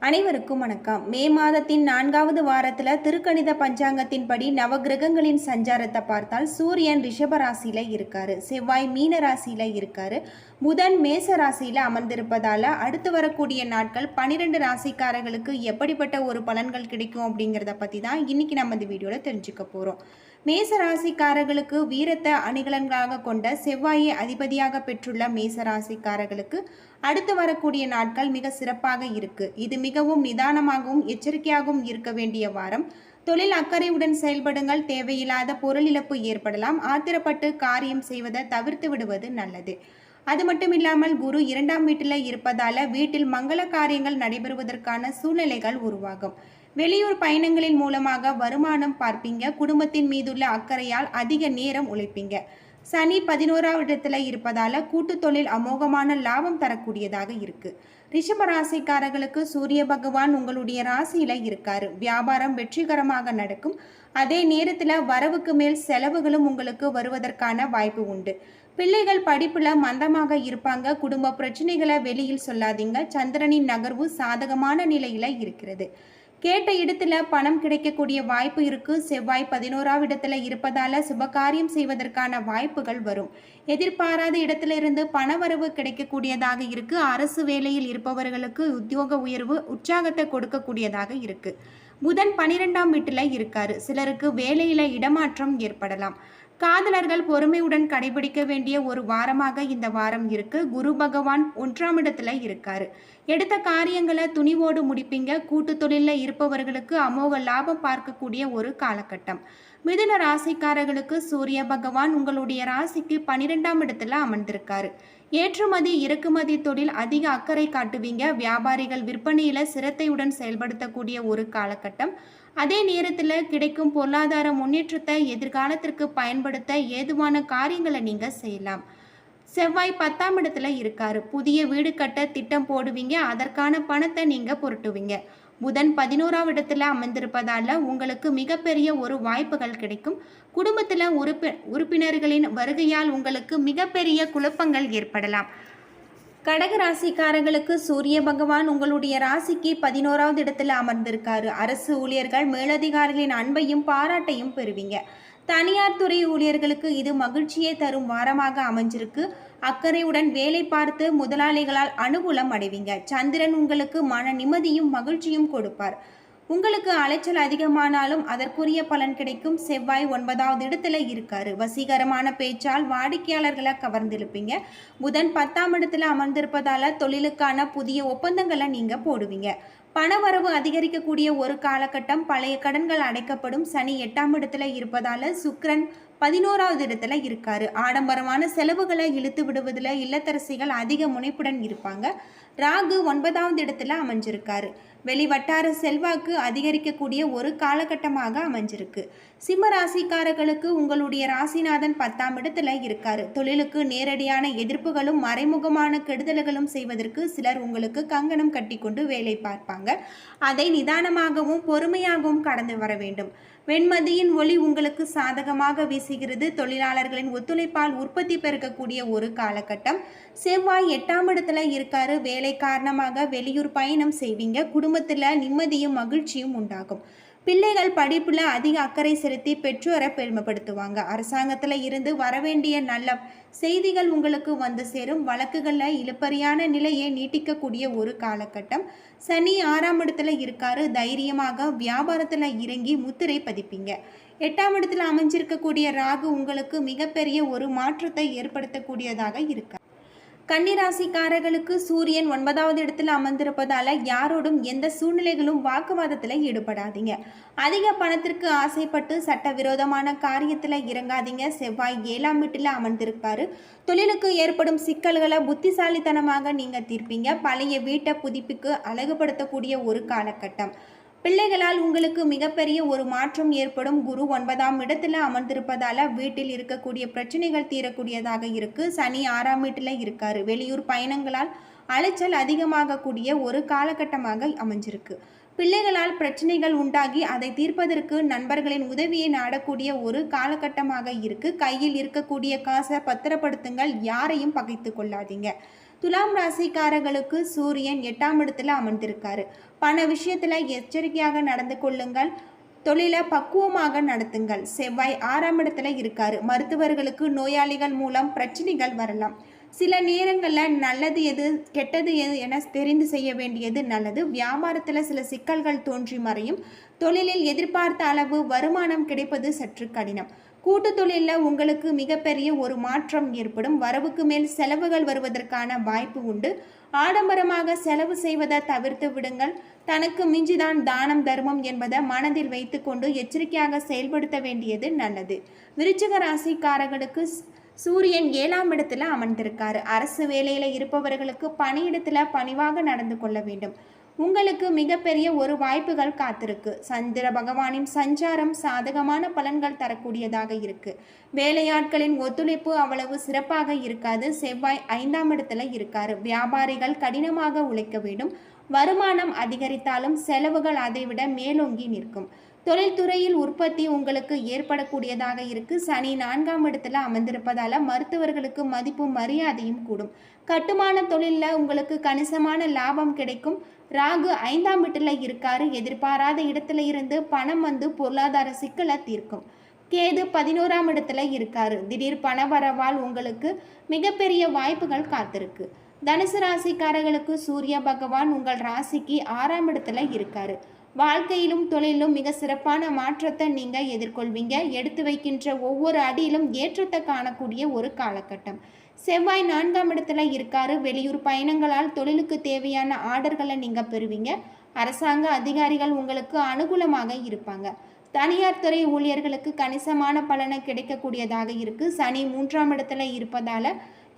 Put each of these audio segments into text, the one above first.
அனைவருக்கும் வணக்கம். மே மாதத்தின் நான்காவது வாரத்தில் திருக்கணித பஞ்சாங்கத்தின்படி நவகிரகங்களின் சஞ்சாரத்தை பார்த்தால் சூரியன் ரிஷப ராசியில இருக்காரு. செவ்வாய் மீன ராசியில் இருக்காரு. புதன் மேச ராசியில் அமர்ந்திருப்பதால் அடுத்து வரக்கூடிய நாட்கள் பன்னிரெண்டு ராசிக்காரர்களுக்கு எப்படிப்பட்ட ஒரு பலன்கள் கிடைக்கும் அப்படிங்கிறத பற்றி தான் இன்னைக்கு நம்ம இந்த வீடியோவில் தெரிஞ்சுக்க போகிறோம் மேச ராசிக்காரர்களுக்கு வீரத்தை அணிகலன்களாக கொண்ட செவ்வாயை அதிபதியாக பெற்றுள்ள மேச ராசிக்காரர்களுக்கு அடுத்து வரக்கூடிய நாட்கள் மிக சிறப்பாக இருக்குது இது மிகவும் நிதானமாகவும் எச்சரிக்கையாகவும் இருக்க வேண்டிய வாரம். தொழில் அக்கறையுடன் செயல்படுங்கள். தேவையில்லாத பொருள் இழப்பு ஏற்படலாம். ஆத்திரப்பட்டு காரியம் செய்வதை தவிர்த்து விடுவது நல்லது. அது மட்டும் இல்லாமல் குரு இரண்டாம் வீட்டில் இருப்பதால வீட்டில் மங்கள காரியங்கள் நடைபெறுவதற்கான சூழ்நிலைகள் உருவாகும். வெளியூர் பயணங்களின் மூலமாக வருமானம் பார்ப்பீங்க. குடும்பத்தின் மீதுள்ள அக்கறையால் அதிக நேரம் உழைப்பீங்க. சனி பதினோராவது இடத்துல இருப்பதால கூட்டு தொழில் அமோகமான லாபம் தரக்கூடியதாக இருக்கு. ரிஷப ராசிக்காரர்களுக்கு சூரிய பகவான் உங்களுடைய ராசியில இருக்காரு. வியாபாரம் வெற்றிகரமாக நடக்கும். அதே நேரத்துல வரவுக்கு மேல் செலவுகளும் உங்களுக்கு வருவதற்கான வாய்ப்பு உண்டு. பிள்ளைகள் படிப்புல மந்தமாக இருப்பாங்க. குடும்ப பிரச்சனைகளை வெளியில் சொல்லாதீங்க. சந்திரனின் நகர்வு சாதகமான நிலையில இருக்கிறது. கேட்ட இடத்துல பணம் கிடைக்கக்கூடிய வாய்ப்பு இருக்கு. செவ்வாய் பதினோராவது இடத்துல இருப்பதால சுபகாரியம் செய்வதற்கான வாய்ப்புகள் வரும். எதிர்பாராத இடத்துல இருந்து பணவரவு கிடைக்கக்கூடியதாக இருக்கு. அரசு வேலையில் இருப்பவர்களுக்கு உத்தியோக உயர்வு உற்சாகத்தை கொடுக்கக்கூடியதாக இருக்குது புதன் பனிரெண்டாம் வீட்டில் இருக்காரு. சிலருக்கு வேலையில இடமாற்றம் ஏற்படலாம். காதலர்கள் பொறுமையுடன் கடைபிடிக்க வேண்டிய ஒரு வாரமாக இந்த வாரம் இருக்கு. குரு பகவான் ஒன்றாம் இடத்துல இருக்காரு. எடுத்த காரியங்களை துணிவோடு முடிப்பீங்க. கூட்டு தொழிலில் இருப்பவர்களுக்கு அமோக லாபம் பார்க்கக்கூடிய ஒரு காலகட்டம். மிதுன ராசிக்காரர்களுக்கு சூரிய பகவான் உங்களுடைய ராசிக்கு பனிரெண்டாம் இடத்துல அமர்ந்திருக்காரு. ஏற்றுமதி இறக்குமதி தொழில் அதிக அக்கறை காட்டுவீங்க. வியாபாரிகள் விற்பனையில சிரத்தையுடன் செயல்படுத்தக்கூடிய ஒரு காலகட்டம். அதே நேரத்தில் கிடைக்கும் பொருளாதார முன்னேற்றத்தை எதிர்காலத்திற்கு பயன்படுத்த ஏதுவான காரியங்களை நீங்கள் செய்யலாம். செவ்வாய் பத்தாம் இடத்துல இருக்காரு. புதிய வீடு கட்ட திட்டம் போடுவீங்க. அதற்கான பணத்தை நீங்கள் புரட்டுவீங்க. புதன் பதினோராவது இடத்துல அமைந்திருப்பதால உங்களுக்கு மிகப்பெரிய ஒரு வாய்ப்புகள் கிடைக்கும். குடும்பத்தில் உறுப்பி உறுப்பினர்களின் வருகையால் உங்களுக்கு மிகப்பெரிய குழப்பங்கள் ஏற்படலாம். கடக ராசிக்காரங்களுக்கு சூரிய பகவான் உங்களுடைய ராசிக்கு பதினோராவது இடத்துல அமர்ந்திருக்காரு. அரசு ஊழியர்கள் மேலதிகாரிகளின் அன்பையும் பாராட்டையும் பெறுவீங்க. தனியார் துறை ஊழியர்களுக்கு இது மகிழ்ச்சியை தரும் வாரமாக அமைஞ்சிருக்கு. அக்கறையுடன் வேலை பார்த்து முதலாளிகளால் அனுகூலம் அடைவீங்க. சந்திரன் உங்களுக்கு மன நிம்மதியும் மகிழ்ச்சியும் கொடுப்பார். உங்களுக்கு அலைச்சல் அதிகமானாலும் அதற்குரிய பலன் கிடைக்கும். செவ்வாய் ஒன்பதாவது இடத்துல இருக்காரு. வசீகரமான பேச்சால் வாடிக்கையாளர்களை கவர்ந்திருப்பீங்க புதன் பத்தாம் இடத்துல அமர்ந்திருப்பதால தொழிலுக்கான புதிய ஒப்பந்தங்களை நீங்க போடுவீங்க. பணவரவு அதிகரிக்கக்கூடிய ஒரு காலகட்டம் பழைய கடன்கள் அடைக்கப்படும். சனி எட்டாம் இடத்துல இருப்பதால சுக்ரன் பதினோராவது இடத்துல இருக்காரு. ஆடம்பரமான செலவுகளை இழுத்து விடுவதில் இல்லத்தரசிகள் அதிக முனைப்புடன் இருப்பாங்க. ராகு ஒன்பதாவது இடத்துல அமைஞ்சிருக்காரு. வெளிவட்டார செல்வாக்கு அதிகரிக்கக்கூடிய ஒரு காலகட்டமாக அமைஞ்சிருக்கு. சிம்ம ராசிக்காரர்களுக்கு உங்களுடைய ராசிநாதன் பத்தாம் இடத்துல இருக்காரு. தொழிலுக்கு நேரடியான எதிர்ப்புகளும் மறைமுகமான கெடுதல்களும் செய்வதற்கு சிலர் உங்களுக்கு கங்கணம் கட்டிக்கொண்டு வேலை பார்ப்பாங்க. அதை நிதானமாகவும் பொறுமையாகவும் கடந்து வர வேண்டும். வெண்மதியின் ஒளி உங்களுக்கு சாதகமாக வீசுகிறது. தொழிலாளர்களின் ஒத்துழைப்பால் உற்பத்தி பெருக்கக்கூடிய ஒரு காலகட்டம். செவ்வாய் எட்டாம் இடத்துல இருக்காரு. வேலை காரணமாக வெளியூர் பயணம் செய்வீங்க. குடும்பத்தில் நிம்மதியும் மகிழ்ச்சியும் உண்டாகும். பிள்ளைகள் படிப்பில் அதிக அக்கறை செலுத்தி பெற்றோரை பெருமைப்படுத்துவாங்க. அரசாங்கத்தில் இருந்து வரவேண்டிய நல்ல செய்திகள் உங்களுக்கு வந்து சேரும். வழக்குகளில் இழுப்பறியான நிலையை நீட்டிக்கக்கூடிய ஒரு காலகட்டம். சனி ஆறாம் இடத்துல இருக்காரு. தைரியமாக வியாபாரத்தில் இறங்கி முத்திரை பதிப்பீங்க. எட்டாம் இடத்துல அமைஞ்சிருக்கக்கூடிய ராகு உங்களுக்கு மிகப்பெரிய ஒரு மாற்றத்தை ஏற்படுத்தக்கூடியதாக இருக்கா கன்னிராசிக்காரர்களுக்கு சூரியன் ஒன்பதாவது இடத்துல அமர்ந்திருப்பதால யாரோடும் எந்த சூழ்நிலைகளும் வாக்குவாதத்தில் ஈடுபடாதீங்க. அதிக பணத்திற்கு ஆசைப்பட்டு சட்டவிரோதமான காரியத்தில் இறங்காதீங்க. செவ்வாய் ஏழாம் வீட்டில் அமர்ந்திருப்பாரு. தொழிலுக்கு ஏற்படும் சிக்கல்களை புத்திசாலித்தனமாக நீங்கள் தீர்ப்பீங்க. பழைய வீட்டை புதுப்பிக்கு அழகுபடுத்தக்கூடிய ஒரு காலகட்டம். பிள்ளைகளால் உங்களுக்கு மிகப்பெரிய ஒரு மாற்றம் ஏற்படும். குரு ஒன்பதாம் இடத்துல அமர்ந்திருப்பதால வீட்டில் இருக்கக்கூடிய பிரச்சனைகள் தீரக்கூடியதாக இருக்கு. சனி ஆறாம் வீட்டில் இருக்காரு. வெளியூர் பயணங்களால் அலைச்சல் அதிகமாகக்கூடிய ஒரு காலகட்டமாக அமைஞ்சிருக்கு. பிள்ளைகளால் பிரச்சனைகள் உண்டாகி அதை தீர்ப்பதற்கு நண்பர்களின் உதவியை நாடக்கூடிய ஒரு காலகட்டமாக இருக்கு. கையில் இருக்கக்கூடிய காசை பத்திரப்படுத்துங்கள். யாரையும் பகைத்து கொள்ளாதீங்க. துலாம் ராசிக்காரர்களுக்கு சூரியன் எட்டாம் இடத்துல அமர்ந்திருக்காரு. பண விஷயத்துல எச்சரிக்கையாக நடந்து கொள்ளுங்கள். தொழிலை பக்குவமாக நடத்துங்கள். செவ்வாய் ஆறாம் இடத்துல இருக்காரு. மருத்துவர்களுக்கு நோயாளிகள் மூலம் பிரச்சனைகள் வரலாம். சில நேரங்களில் நல்லது எது கெட்டது எது என தெரிந்து செய்ய வேண்டியது நல்லது. வியாபாரத்தில் சில சிக்கல்கள் தோன்றி மறையும். தொழிலில் எதிர்பார்த்த அளவு வருமானம் கிடைப்பது சற்று கடினம். கூட்டு தொழிலில் உங்களுக்கு மிகப்பெரிய ஒரு மாற்றம் ஏற்படும். வரவுக்கு மேல் செலவுகள் வருவதற்கான வாய்ப்பு உண்டு. ஆடம்பரமாக செலவு செய்வதை தவிர்த்து விடுங்கள். தனக்கு மிஞ்சிதான் தானம் தர்மம் என்பதை மனதில் வைத்துக்கொண்டு எச்சரிக்கையாக செயல்படுத்த வேண்டியது நல்லது. விருச்சிக ராசிக்காரர்களுக்கு சூரியன் ஏழாம் இடத்துல அமர்ந்திருக்காரு. அரசு வேலையில் இருப்பவர்களுக்கு பணியிடத்துல பணிவாக நடந்து கொள்ள வேண்டும். உங்களுக்கு மிகப்பெரிய ஒரு வாய்ப்புகள் காத்திருக்கு. சந்திர பகவானின் சஞ்சாரம் சாதகமான பலன்கள் தரக்கூடியதாக இருக்கு. வேலையாட்களின் ஒத்துழைப்பு அவ்வளவு சிறப்பாக இருக்காது. செவ்வாய் ஐந்தாம் இடத்துல இருக்காரு. வியாபாரிகள் கடினமாக உழைக்க வேண்டும். வருமானம் அதிகரித்தாலும் செலவுகள் அதைவிட மேலோங்கி நிற்கும். தொழில்துறையில் உற்பத்தி உங்களுக்கு ஏற்படக்கூடியதாக இருக்கு. சனி நான்காம் இடத்துல அமர்ந்திருப்பதால மருத்துவர்களுக்கு மதிப்பும் மரியாதையும் கூடும். கட்டுமான தொழிலில் உங்களுக்கு கணிசமான லாபம் கிடைக்கும். ராகு ஐந்தாம் வீட்டில் இருக்காரு. எதிர்பாராத இடத்துல இருந்து பணம் வந்து பொருளாதார சிக்கலை தீர்க்கும். கேது பதினோராம் இடத்துல இருக்காரு. திடீர் பணவரவால் உங்களுக்கு மிகப்பெரிய வாய்ப்புகள் காத்திருக்கு. தனுசு ராசிக்காரர்களுக்கு சூரிய பகவான் உங்கள் ராசிக்கு ஆறாம் இடத்துல இருக்காரு. வாழ்க்கையிலும் தொழிலும் மிக சிறப்பான மாற்றத்தை நீங்கள் எதிர்கொள்வீங்க. எடுத்து வைக்கின்ற ஒவ்வொரு அடியிலும் ஏற்றத்தை காணக்கூடிய ஒரு காலகட்டம். செவ்வாய் நான்காம் இடத்துல இருக்காரு. வெளியூர் பயணங்களால் தொழிலுக்கு தேவையான ஆர்டர்களை நீங்கள் பெறுவீங்க. அரசாங்க அதிகாரிகள் உங்களுக்கு அனுகூலமாக இருப்பாங்க. தனியார் துறை ஊழியர்களுக்கு கணிசமான பலனை கிடைக்கக்கூடியதாக இருக்குது சனி மூன்றாம் இடத்துல இருப்பதால்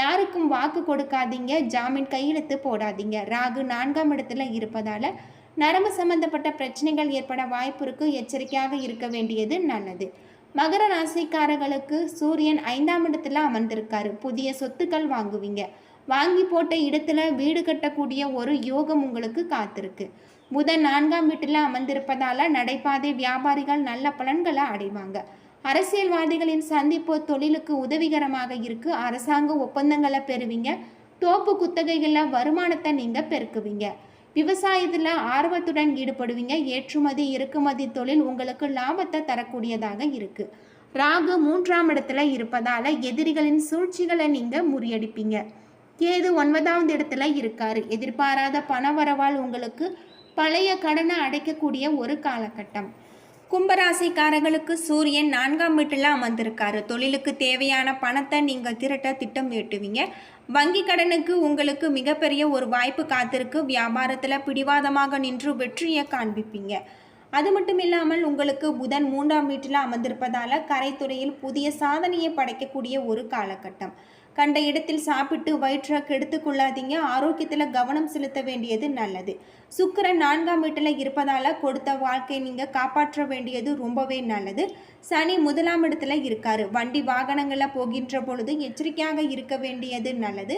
யாருக்கும் வாக்கு கொடுக்காதீங்க. ஜாமீன் கையெழுத்து போடாதீங்க. ராகு நான்காம் இடத்துல இருப்பதால் நரம்பு சம்பந்தப்பட்ட பிரச்சனைகள் ஏற்பட வாய்ப்பு இருக்கு. எச்சரிக்கையாக இருக்க வேண்டியது நல்லது. மகர ராசிக்காரர்களுக்கு சூரியன் ஐந்தாம் இடத்துல அமர்ந்திருக்காரு. புதிய சொத்துக்கள் வாங்குவீங்க. வாங்கி போட்ட இடத்துல வீடு கட்டக்கூடிய ஒரு யோகம் உங்களுக்கு காத்திருக்கு. புதன் நான்காம் வீட்டில் அமர்ந்திருப்பதால நடைபாதை வியாபாரிகள் நல்ல பலன்களை அடைவாங்க. அரசியல்வாதிகளின் சந்திப்பு தொழிலுக்கு உதவிகரமாக இருக்கு. அரசாங்க ஒப்பந்தங்களை பெறுவீங்க. தோப்பு குத்தகைகளில் வருமானத்தை நீங்கள் பெருக்குவீங்க. விவசாயத்தில் ஆர்வத்துடன் ஈடுபடுவீங்க. ஏற்றுமதி இறக்குமதி தொழில் உங்களுக்கு லாபத்தை தரக்கூடியதாக இருக்குது ராகு மூன்றாம் இடத்துல இருப்பதால் எதிரிகளின் சூழ்ச்சிகளை நீங்கள் முறியடிப்பீங்க. கேது ஒன்பதாவது இடத்துல இருக்காரு. எதிர்பாராத பணவரவால் உங்களுக்கு பழைய கடனை அடைக்கக்கூடிய ஒரு காலகட்டம். கும்பராசிக்காரர்களுக்கு சூரியன் நான்காம் வீட்டில் அமர்ந்திருக்காரு. தொழிலுக்கு தேவையான பணத்தை நீங்கள் திரட்ட திட்டம் எட்டுவீங்க வங்கி கடனுக்கு உங்களுக்கு மிகப்பெரிய ஒரு வாய்ப்பு காத்திருக்கு. வியாபாரத்தில் பிடிவாதமாக நின்று வெற்றியை காண்பிப்பீங்க. அது மட்டும் இல்லாமல் உங்களுக்கு புதன் மூன்றாம் வீட்டில் அமர்ந்திருப்பதால் கரைத்துறையில் புதிய சாதனையை படைக்கக்கூடிய ஒரு காலகட்டம். கண்ட இடத்தில் சாப்பிட்டு வயிற்றை கெடுத்து கொள்ளாதீங்க. ஆரோக்கியத்தில் கவனம் செலுத்த வேண்டியது நல்லது. சுக்கரன் நான்காம் வீட்டில் இருப்பதால் கொடுத்த வாழ்க்கையை நீங்கள் காப்பாற்ற வேண்டியது ரொம்பவே நல்லது. சனி முதலாம் இடத்துல இருக்காரு. வண்டி வாகனங்களில் போகின்ற பொழுது எச்சரிக்கையாக இருக்க வேண்டியது நல்லது.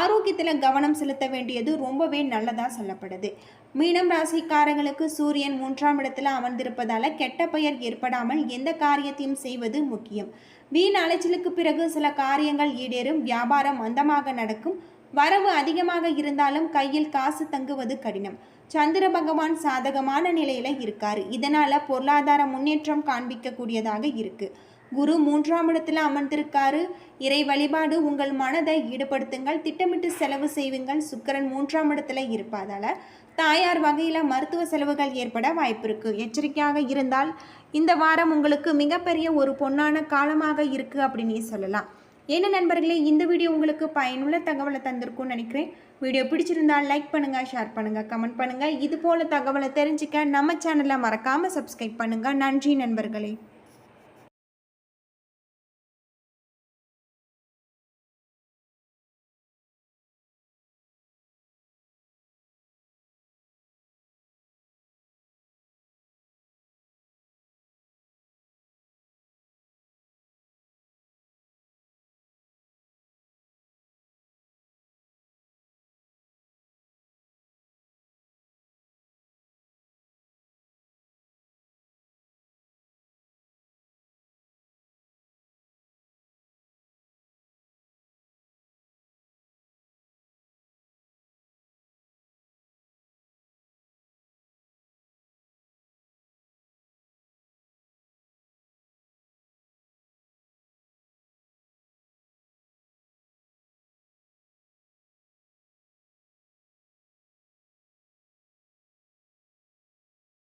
ஆரோக்கியத்தில் கவனம் செலுத்த வேண்டியது ரொம்பவே நல்லதாக சொல்லப்படுது. மீனம் ராசிக்காரங்களுக்கு சூரியன் மூன்றாம் இடத்துல அமர்ந்திருப்பதால கெட்ட பெயர் ஏற்படாமல் எந்த காரியத்தையும் செய்வது முக்கியம். வீண் அலைச்சலுக்கு பிறகு சில காரியங்கள் ஈடேறும் வியாபாரம் மந்தமாக நடக்கும். வரவு அதிகமாக இருந்தாலும் கையில் காசு தங்குவது கடினம். சந்திர பகவான் சாதகமான நிலையில இருக்காரு. இதனால பொருளாதார முன்னேற்றம் காண்பிக்கக்கூடியதாக இருக்கு. குரு மூன்றாம் இடத்துல அமர்ந்திருக்காரு. இறை வழிபாடு உங்கள் மனதை ஈடுபடுத்துங்கள். திட்டமிட்டு செலவு செய்வீங்கள் சுக்கரன் மூன்றாம் இடத்துல இருப்பதால தாயார் வகையில் மருத்துவ செலவுகள் ஏற்பட வாய்ப்பிருக்கு எச்சரிக்கையாக இருந்தால் இந்த வாரம் உங்களுக்கு மிகப்பெரிய ஒரு பொன்னான காலமாக இருக்குது அப்படின்னு சொல்லலாம். என்ன நண்பர்களே இந்த வீடியோ உங்களுக்கு பயனுள்ள தகவலை தந்திருக்கும்னு நினைக்கிறேன். வீடியோ பிடிச்சிருந்தால் லைக் பண்ணுங்கள் ஷேர் பண்ணுங்கள் கமெண்ட் பண்ணுங்கள் இது போல் தகவலை தெரிஞ்சுக்க நம்ம சேனலை மறக்காமல் சப்ஸ்கிரைப் பண்ணுங்கள் நன்றி நண்பர்களே.